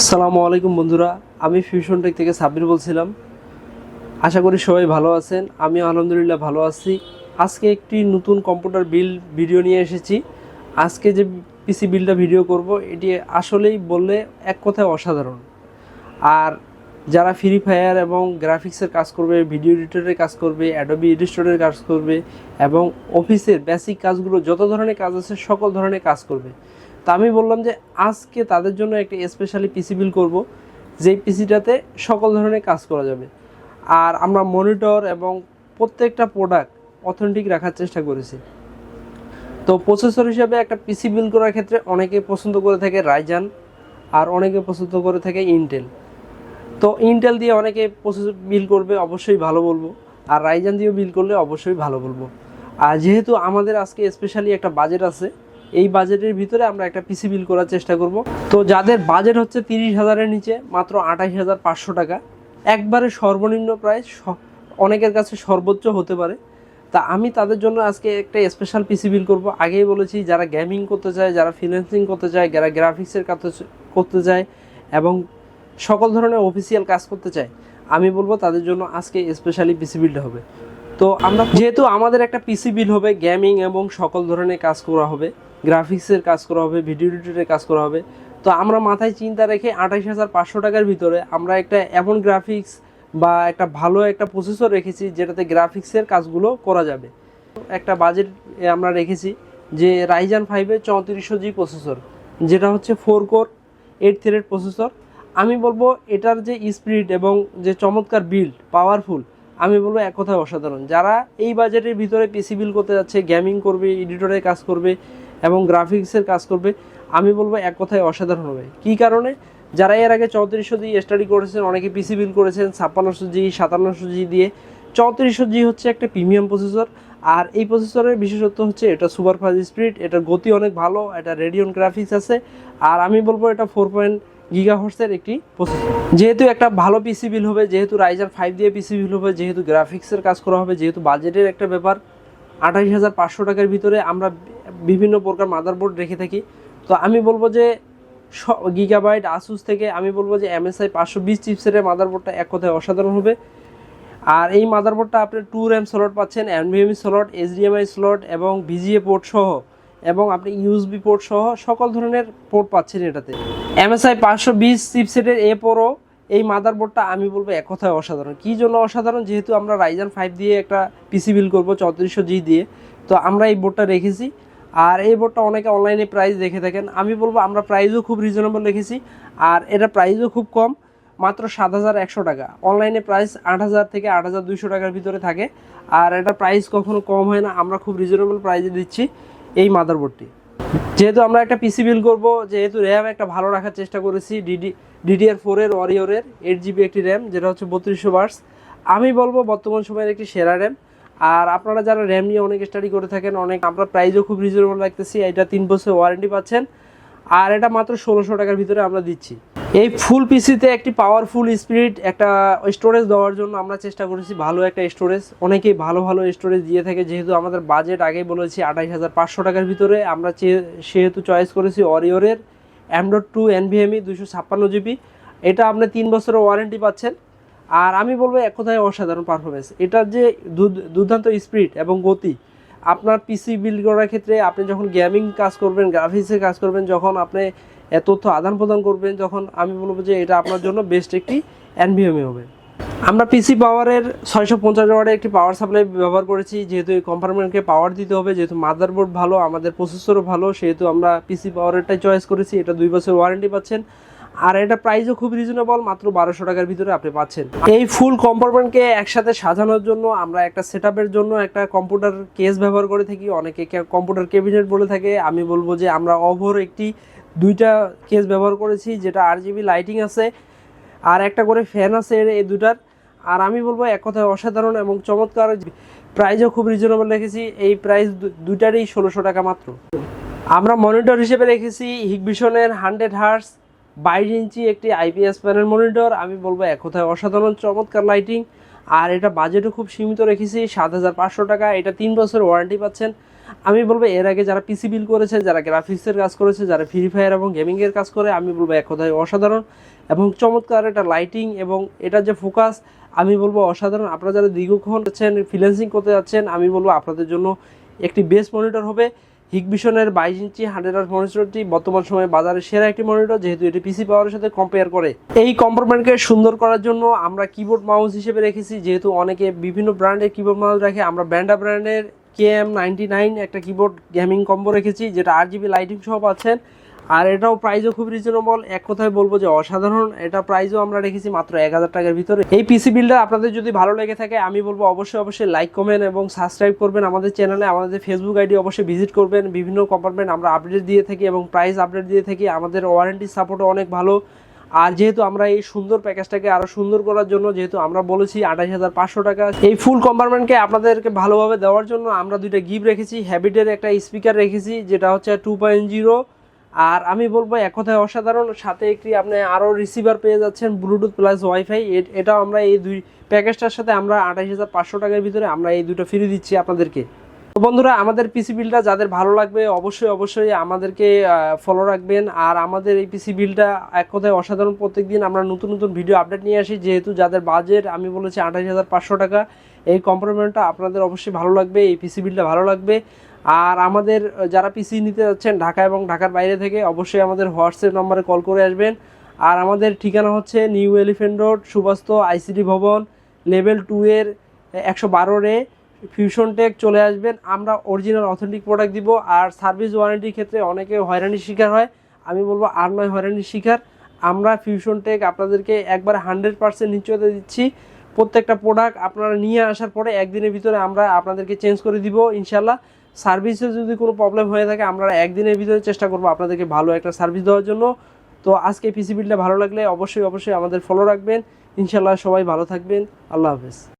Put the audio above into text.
আসসালামু আলাইকুম বন্ধুরা, আমি ফিউশন টেক থেকে সাব্বির বলছিলাম। আশা করি সবাই ভালো আছেন, আমি আলহামদুলিল্লাহ ভালো আছি। আজকে একটি নতুন কম্পিউটার বিল ভিডিও নিয়ে এসেছি। আজকে যে পিসি বিলটা ভিডিও করব, এটি আসলেই বললে এক কথায় অসাধারণ। আর যারা ফ্রি ফায়ার এবং গ্রাফিক্সের কাজ করবে ভিডিও এডিটরের কাজ করবে অ্যাডোবি এডিটরের কাজ করবে এবং অফিসের বেসিক কাজগুলো, যত ধরনের কাজ আছে, সকল ধরনের কাজ করবে। তা আমি বললাম যে আজকে তাদের জন্য একটা স্পেশালি পিসি বিল করব, যেই পিসিটাতে সকল ধরনের কাজ করা যাবে। আর আমরা মনিটর এবং প্রত্যেকটা প্রোডাক্ট অথেন্টিক রাখার চেষ্টা করেছি। তো প্রসেসর হিসাবে একটা পিসি বিল করার ক্ষেত্রে অনেকে পছন্দ করে থাকে রাইজান আর অনেকে পছন্দ করে থাকে ইন্টেল তো ইন্টেল দিয়ে অনেকে প্রসেসর বিল করবে, অবশ্যই ভালো বলব। আর রাইজান দিয়েও বিল করলে অবশ্যই ভালো বলব। আর যেহেতু আমাদের আজকে স্পেশালি একটা বাজেট আছে এই বাজেটের ভিতরে আমরা একটা পিসি বিল করার চেষ্টা করব। তো যাদের বাজেট হচ্ছে তিরিশ হাজারের নিচে, মাত্র আঠাশ হাজার পাঁচশো টাকা, একবারে সর্বনিম্ন প্রায় অনেকের কাছে সর্বোচ্চ হতে পারে। তা আমি তাদের জন্য আজকে একটা স্পেশাল পিসি বিল করব। আগেই বলেছি, যারা গেমিং করতে চায়, যারা ফ্রিল্যান্সিং করতে চায়, যারা গ্রাফিক্সের কাজ করতে চায় এবং সকল ধরনের অফিসিয়াল কাজ করতে চায়, আমি বলব তাদের জন্য আজকে স্পেশালি পিসি বিলটা হবে। তো আমরা যেহেতু আমাদের একটা পিসি বিল হবে গেমিং এবং সকল ধরনের কাজ করা হবে গ্রাফিক্সের কাজ করা হবে ভিডিও এডিটরের কাজ করা হবে। তো আমরা মাথায় চিন্তা রেখে আঠাশ হাজার পাঁচশো টাকার ভিতরে আমরা একটা এমন গ্রাফিক্স বা একটা ভালো একটা প্রসেসর রেখেছি যেটাতে গ্রাফিক্সের কাজগুলো করা যাবে। একটা বাজেট আমরা রেখেছি যে রাইজান ফাইভের চৌত্রিশশো জি প্রসেসর যেটা হচ্ছে four core eight thread processor আমি বলব এটার যে স্পিড এবং যে চমৎকার বিল্ড পাওয়ারফুল আমি বলব এক কথায় অসাধারণ। যারা এই বাজেটের ভিতরে পিসি বিল করতে যাচ্ছে গেমিং করবে এডিটরের কাজ করবে এবং গ্রাফিক্সের কাজ করবে। আমি বলব এক কথায় অসাধারণ হবে। কী কারণে? যারা এর আগে চৌত্রিশশো দিয়ে স্টাডি করেছেন, অনেকে পিসি বিল করেছেন, ছাপ্পান্নশো জি, সাতান্নশো জি দিয়ে। চৌত্রিশশো জি হচ্ছে একটা প্রিমিয়াম প্রসেসর আর এই প্রসেসরের বিশেষত্ব হচ্ছে এটা সুপার ফাস্ট স্পিড এটার গতি অনেক ভালো, এটা রেডিয়ন গ্রাফিক্স আছে, আর আমি বলব এটা ফোর পয়েন্ট গিগা হর্সের একটি প্রসেসর যেহেতু একটা ভালো পিসি বিল হবে, যেহেতু রাইজার ফাইভ দিয়ে পিসি বিল হবে, যেহেতু গ্রাফিক্সের কাজ করা হবে, যেহেতু বাজেটের একটা ব্যাপার আঠাশ হাজার পাঁচশো টাকার ভিতরে আমরা বিভিন্ন প্রকার মাদারবোর্ড রেখে থাকি। তো আমি বলব যে গিগাবাইট আসুস থেকে আমি বলব যে এমএসআই পাঁচশো বিশ চিপসেটের মাদারবোর্ডটা এক কথায় অসাধারণ হবে। আর এই মাদারবোর্ডটা আপনি টু র্যাম স্লট পাচ্ছেন এনভিএমই স্লট এইচডিএমআই স্লট এবং ভিজিএ পোর্ট সহ এবং আপনি ইউএসবি পোর্ট সহ সকল ধরনের পোর্ট পাচ্ছেন এটাতে। এমএসআই পাঁচশো বিশ চিপসেটের এ পরও এই মাদারবোর্ডটা আমি বলব এক কথায় অসাধারণ। কী জন্য অসাধারণ? যেহেতু আমরা রাইজান ফাইভ দিয়ে একটা পিসি বিল করব, চৌত্রিশশো জি দিয়ে। তো আমরা এই বোর্ডটা রেখেছি। আর এই বোর্ডটা অনেকে অনলাইনে প্রাইস দেখে থাকেন। আমি বলব, আমরা প্রাইসও খুব রিজনেবল রেখেছি। আর এটা প্রাইসও খুব কম, মাত্র সাত হাজার একশো টাকা। অনলাইনে প্রাইস আট হাজার থেকে আট হাজার দুইশো টাকার ভিতরে থাকে। আর এটা প্রাইস কখনো কম হয় না, আমরা খুব রিজনেবল প্রাইসে দিচ্ছি এই মাদারবোর্ডটি যেহেতু আমরা একটা পিসি বিল করব, যেহেতু র্যাম একটা ভালো রাখার চেষ্টা করেছি ডিডি ডিডিআর ফোরের ওয়ারিয়রের এইট জিবি একটি র্যাম যেটা হচ্ছে বত্রিশশো বার্স আমি বলব, বর্তমান সময়ের একটি সেরা র্যাম আর আপনারা যারা র্যাম নিয়ে অনেক স্টাডি করে থাকেন, অনেক, আমরা প্রাইসও খুব রিজনেবল রাখতেছি, এটা তিন বছর ওয়ারেন্টি পাচ্ছেন। আর এটা মাত্র ষোলোশো টাকার ভিতরে আমরা দিচ্ছি। এই ফুল পিসিতে একটি পাওয়ারফুল স্পিরিট একটা স্টোরেজ দেওয়ার জন্য আমরা চেষ্টা করেছি, ভালো একটা স্টোরেজ অনেকেই ভালো ভালো স্টোরেজ দিয়ে থাকে, যেহেতু আমাদের বাজেট আগেই বলেছি আঠাশ হাজার পাঁচশো টাকার ভিতরে। আমরা সেহেতু চয়েস করেছি অরিওরের অ্যামডট টু এনভিএমই দুশো ছাপ্পান্ন জিবি এটা আপনি তিন বছরের ওয়ারেন্টি পাচ্ছেন। আর আমি বলব এক কথায় অসাধারণ পারফরমেন্স এটার যে দুর্দান্ত স্পিড এবং গতি, আপনার পিসি বিল্ড করার ক্ষেত্রে আপনি যখন গেমিং কাজ করবেন গ্রাফিক্সের কাজ করবেন, যখন আপনি তথ্য আদান প্রদান করবেন, যখন আমি বলব যে এটা আপনার জন্য বেস্ট একটি এনভিএমই হবে। আমরা পিসি পাওয়ারের ছয়শো পঞ্চাশ ওয়ার্ডের একটি পাওয়ার সাপ্লাই ব্যবহার করেছি, যেহেতু এই কম্পার্টমেন্টকে পাওয়ার দিতে হবে, যেহেতু মাদারবোর্ড ভালো, আমাদের প্রসেসরও ভালো, সেহেতু আমরা পিসি পাওয়ারেরটাই চয়েস করেছি, এটা দুই বছর ওয়ারেন্টি পাচ্ছেন। আর এটা প্রাইসও খুব রিজনেবল মাত্র বারোশো টাকার ভিতরে আপনি পাচ্ছেন। এই ফুল কম্পার্টমেন্টকে একসাথে সাজানোর জন্য আমরা একটা সেট জন্য একটা কম্পিউটার কেস ব্যবহার করে থাকি। অনেকে কম্পিউটার ক্যাবিনেট বলে থাকে। আমি বলব যে আমরা ওভার একটি দুইটা কেস ব্যবহার করেছি, যেটা আর জিবি লাইটিং আছে আর একটা করে ফ্যান আছে এই দুটার আর আমি বলব এক কথায় অসাধারণ এবং চমৎকার প্রাইসও খুব রিজনেবল রেখেছি। এই প্রাইস দুইটারই ষোলোশো টাকা মাত্র। আমরা মনিটর হিসেবে রেখেছি হিগভিশনের হান্ড্রেড হার্স বাইশ ইঞ্চি একটি আইপিএস প্যানেল মনিটর আমি বলব এক কথায় অসাধারণ, চমৎকার লাইটিং আর এটা বাজেটও খুব সীমিত রেখেছি, সাত হাজার পাঁচশো টাকা, এটা তিন বছর ওয়ারেন্টি পাচ্ছেন। আমি বলব এর আগে যারা পিসি বিল করেছে, যারা গ্রাফিক্সের কাজ করেছে, যারা ফ্রি ফায়ার এবং গেমিংয়ের কাজ করে, আমি বলব এক কথায় অসাধারণ এবং চমৎকার এটা লাইটিং এবং এটার যে ফোকাস আমি বলব অসাধারণ। আপনারা যারা দীর্ঘক্ষণ যাচ্ছেন ফ্রিল্যান্সিং করতে যাচ্ছেন, আমি বলব আপনাদের জন্য একটি বেস্ট মনিটর হবে। হিগভিশনের বাইশ ইঞ্চি হান্ড্রেড আর মনিটরটি বর্তমান সময়ে বাজারে সেরা একটি মনিটর, যেহেতু এটি পিসি পাওয়ারের সাথে কম্পেয়ার করে। এই কম্পার্টমেন্টকে সুন্দর করার জন্য আমরা কিবোর্ড মাউস হিসেবে রেখেছি, যেহেতু অনেকে বিভিন্ন ব্র্যান্ডের কিবোর্ড মাউস রাখে। আমরা ব্যান্ডা ব্র্যান্ডের কে এম নাইনটি নাইন একটা কিবোর্ড গেমিং কম্বো রেখেছি, যেটা আর জিবি লাইটিং সহ পাচ্ছেন। আর এটাও প্রাইসও খুব রিজনেবল এক কথায় বলব যে অসাধারণ। এটা প্রাইসও আমরা রেখেছি মাত্র এক হাজার টাকার ভিতরে। এই পিসি বিলটা আপনাদের যদি ভালো লেগে থাকে, আমি বলব অবশ্যই অবশ্যই লাইক কমেন্ট এবং সাবস্ক্রাইব করবেন আমাদের চ্যানেলে আমাদের ফেসবুক আইডি অবশ্যই ভিজিট করবেন। বিভিন্ন কম্পার্টমেন্ট আমরা আপডেট দিয়ে থাকি এবং প্রাইস আপডেট দিয়ে থাকি। আমাদের ওয়ারেন্টি সাপোর্টও অনেক ভালো। আর যেহেতু আমরা এই সুন্দর প্যাকেজটাকে আরও সুন্দর করার জন্য, যেহেতু আমরা বলেছি আঠাশ হাজার পাঁচশো টাকা, এই ফুল কম্পার্টমেন্টকে আপনাদেরকে ভালোভাবে দেওয়ার জন্য আমরা দুইটা গিফট রেখেছি। হ্যাবিটের একটা স্পিকার রেখেছি, যেটা হচ্ছে টু পয়েন্ট জিরো আর আমি বলব এক কথায় অসাধারণ, সাথে একটি আপনি আরও রিসিভার পেয়ে যাচ্ছেন ব্লুটুথ প্লাস ওয়াইফাই এটাও আমরা এই দুই প্যাকেজটার সাথে আমরা আঠাশ হাজার পাঁচশো টাকার ভিতরে আমরা এই দুটো ফ্রি দিচ্ছি আপনাদেরকে। তো বন্ধুরা, আমাদের পিসি বিলটা যাদের ভালো লাগবে, অবশ্যই অবশ্যই আমাদেরকে ফলো রাখবেন। আর আমাদের এই পিসি বিলটা এক কথায় অসাধারণ, প্রত্যেকদিন আমরা নতুন নতুন ভিডিও আপডেট নিয়ে আসি। যেহেতু যাদের বাজেট আমি বলেছি আঠাশ হাজার পাঁচশো টাকা, এই কম্প্রোমেন্টটা আপনাদের অবশ্যই ভালো লাগবে, এই পিসি বিলটা ভালো লাগবে। আর আমাদের যারা পিসি নিতে যাচ্ছেন ঢাকা এবং ঢাকার বাইরে থেকে, অবশ্যই আমাদের হোয়াটসঅ্যাপ নম্বরে কল করে আসবেন। আর আমাদের ঠিকানা হচ্ছে New Elephant Road Subastu ICD ভবন লেভেল টু এর একশো বারো রে ফিউশন টেক চলে আসবেন। আমরা অরিজিনাল অথেন্টিক প্রোডাক্ট দিব, আর সার্ভিস ওয়ারেন্টির ক্ষেত্রে অনেকে হয়রানির শিকার হয়। আমি বলব আর নয় হয়রানির শিকার। আমরা ফিউশন টেক আপনাদেরকে একবার হান্ড্রেড পার্সেন্ট নিশ্চয়তা দিচ্ছি। প্রত্যেকটা প্রোডাক্ট আপনারা নিয়ে আসার পরে একদিনের ভিতরে আমরা আপনাদেরকে চেঞ্জ করে দিব ইনশাল্লাহ সার্ভিসে যদি কোনো প্রবলেম হয়ে থাকে, আমরা একদিনের ভিতরে চেষ্টা করব আপনাদেরকে ভালো একটা সার্ভিস দেওয়ার জন্য। তো আজকে পিসি বিলটা ভালো লাগলে অবশ্যই অবশ্যই আমাদের ফলো রাখবেন। ইনশাল্লাহ সবাই ভালো থাকবেন। আল্লাহ হাফেজ।